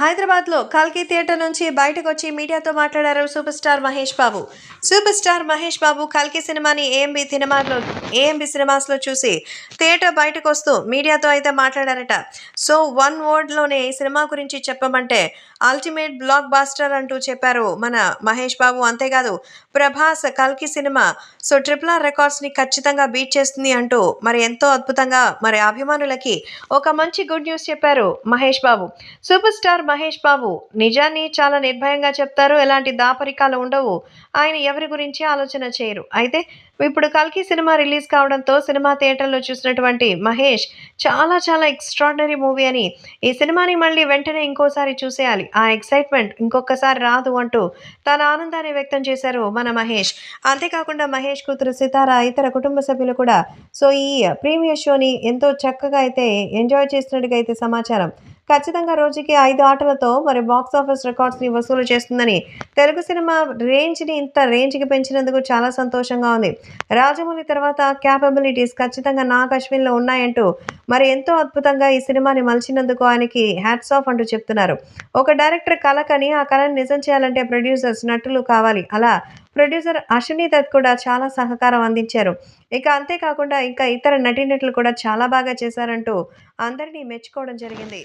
హైదరాబాద్లో కల్కి థియేటర్ నుంచి బయటకు వచ్చి మీడియాతో మాట్లాడారు super star Mahesh Babu. Super star Mahesh Babu కల్కి సినిమాని ఏఎంబి సినిమాలో ఏఎంబి సినిమాస్లో చూసి థియేటర్ బయటకు వస్తూ మీడియాతో అయితే మాట్లాడారట. సో వన్ వర్డ్లోనే ఈ సినిమా గురించి చెప్పమంటే అల్టిమేట్ బ్లాక్ బాస్టర్ అంటూ చెప్పారు మన మహేష్ బాబు. అంతేకాదు ప్రభాస్ కల్కి సినిమా సో ట్రిపుల్ ఆర్ రికార్డ్స్ని ఖచ్చితంగా బీట్ చేస్తుంది అంటూ మరి ఎంతో అద్భుతంగా మరి అభిమానులకి ఒక మంచి గుడ్ న్యూస్ చెప్పారు మహేష్ బాబు. సూపర్ స్టార్ మహేష్ బాబు నిజాన్ని చాలా నిర్భయంగా చెప్తారు ఎలాంటి దాపరికాలు ఉండవు. ఆయన ఎవరి గురించి ఆలోచన చేయరు. అయితే ఇప్పుడు కల్కి సినిమా రిలీజ్ కావడంతో సినిమా థియేటర్లో చూసినటువంటి మహేష్ చాలా చాలా ఎక్స్ట్రాడినరీ మూవీ అని ఈ సినిమాని మళ్ళీ వెంటనే ఇంకోసారి చూసేయాలి. ఆ ఎక్సైట్మెంట్ ఇంకొకసారి రాదు అంటూ తన ఆనందాన్ని వ్యక్తం చేశారు మన మహేష్. అంతేకాకుండా మహేష్ కూతురు సితార ఇతర కుటుంబ సభ్యులు కూడా. సో ఈ ప్రీమియర్ షోని ఎంతో చక్కగా అయితే ఎంజాయ్ చేసినట్టుగా అయితే సమాచారం. ఖచ్చితంగా రోజుకి ఐదు ఆటలతో మరి బాక్స్ ఆఫీస్ రికార్డ్స్ని వసూలు చేస్తుందని తెలుగు సినిమా రేంజ్ని ఇంత రేంజ్కి పెంచినందుకు చాలా సంతోషంగా ఉంది. రాజమౌళి తర్వాత క్యాపబిలిటీస్ ఖచ్చితంగా నాగ్ అశ్విన్లో ఉన్నాయంటూ మరి ఎంతో అద్భుతంగా ఈ సినిమాని మలిచినందుకు ఆయనకి హ్యాట్స్ ఆఫ్ అంటూ చెప్తున్నారు. ఒక డైరెక్టర్ కలకని ఆ కళని నిజం చేయాలంటే ప్రొడ్యూసర్స్ నటులు కావాలి. అలా ప్రొడ్యూసర్ అశ్విని దత్ కూడా చాలా సహకారం అందించారు. ఇక అంతేకాకుండా ఇంకా ఇతర నటీనటులు కూడా చాలా బాగా చేశారంటూ అందరినీ మెచ్చుకోవడం జరిగింది.